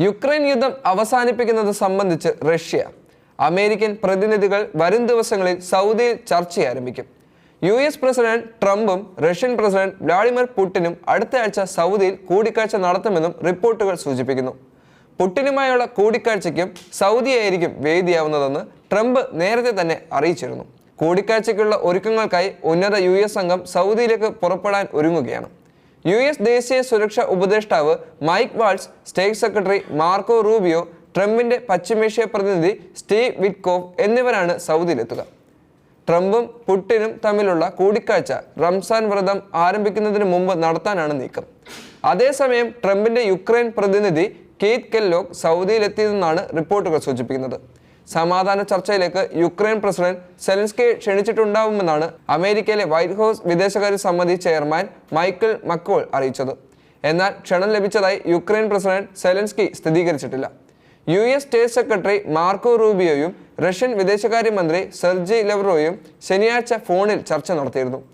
Ukraine യുദ്ധം അവസാനിപ്പിക്കുന്നത് സംബന്ധിച്ച് റഷ്യ അമേരിക്കൻ പ്രതിനിധികൾ വരും ദിവസങ്ങളിൽ സൗദിയിൽ ചർച്ച ആരംഭിക്കും. യു എസ് പ്രസിഡന്റ് ട്രംപും റഷ്യൻ പ്രസിഡന്റ് വ്ളാഡിമിർ പുടിനും അടുത്തയാഴ്ച സൗദിയിൽ കൂടിക്കാഴ്ച നടത്തുമെന്നും റിപ്പോർട്ടുകൾ സൂചിപ്പിക്കുന്നു. പുടിനുമായുള്ള കൂടിക്കാഴ്ചയ്ക്കും സൗദിയായിരിക്കും വേദിയാവുന്നതെന്ന് ട്രംപ് നേരത്തെ തന്നെ അറിയിച്ചിരുന്നു. കൂടിക്കാഴ്ചയ്ക്കുള്ള ഒരുക്കങ്ങൾക്കായി ഉന്നത യു സംഘം സൗദിയിലേക്ക് പുറപ്പെടാൻ ഒരുങ്ങുകയാണ്. യു എസ് ദേശീയ സുരക്ഷാ ഉപദേഷ്ടാവ് Mike Waltz state secretary Marco Rubio ട്രംപിന്റെ പശ്ചിമേഷ്യ പ്രതിനിധി സ്റ്റീവ് വിറ്റ്കോഫ് എന്നിവരാണ് സൗദിയിലെത്തുക. ട്രംപും പുട്ടിനും തമ്മിലുള്ള കൂടിക്കാഴ്ച റംസാൻ വ്രതം ആരംഭിക്കുന്നതിന് മുമ്പ് നടത്താനാണ് നീക്കം. അതേസമയം ട്രംപിന്റെ യുക്രൈൻ പ്രതിനിധി കീത് കെല്ലോക്ക് സൗദിയിലെത്തിയതെന്നാണ് റിപ്പോർട്ടുകൾ സൂചിപ്പിക്കുന്നത്. സമാധാന ചർച്ചയിലേക്ക് യുക്രൈൻ പ്രസിഡന്റ് സെലൻസ്കെ ക്ഷണിച്ചിട്ടുണ്ടാവുമെന്നാണ് അമേരിക്കയിലെ വൈറ്റ് ഹൗസ് വിദേശകാര്യ സമിതി ചെയർമാൻ മൈക്കിൾ മക്കോൾ അറിയിച്ചത്. എന്നാൽ ക്ഷണം ലഭിച്ചതായി യുക്രൈൻ പ്രസിഡന്റ് സെലൻസ്കി സ്ഥിരീകരിച്ചിട്ടില്ല. U S state secretary Marco റൂബിയോയും Russian വിദേശകാര്യമന്ത്രി സെർജി ലെവ്റോയും ശനിയാഴ്ച ഫോണിൽ ചർച്ച നടത്തിയിരുന്നു.